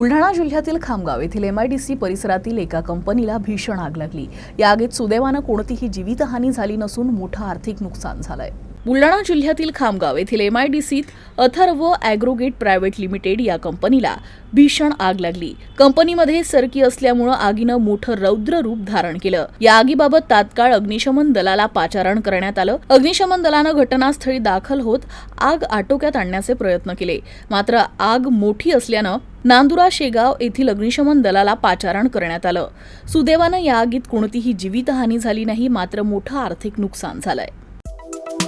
बुलढाणा जिल्ह्यातील खामगाव येथील एमआयडीसी परिसरातील एका कंपनीला भीषण आग लागली. या आगीत सुदैवानं कोणतीही जीवितहानी झाली नसून मोठं आर्थिक नुकसान झालंय. बुलढाणा जिल्ह्यातील खामगाव येथील एमआयडीसीत अथर्व अॅग्रोगेट प्रायव्हेट लिमिटेड या कंपनीला भीषण आग लागली. कंपनीमध्ये सरकी असल्यामुळं आगीनं मोठं रौद्र रूप धारण केलं. या आगीबाबत तात्काळ अग्निशमन दलाला पाचारण करण्यात आलं. अग्निशमन दलानं घटनास्थळी दाखल होत आग आटोक्यात आणण्याचे प्रयत्न केले. मात्र आग मोठी असल्यानं नांदुरा शेगाव येथील अग्निशमन दलाला पाचारण करण्यात आलं. सुदैवानं या आगीत कोणतीही जीवितहानी झाली नाही मात्र मोठं आर्थिक नुकसान झालंय.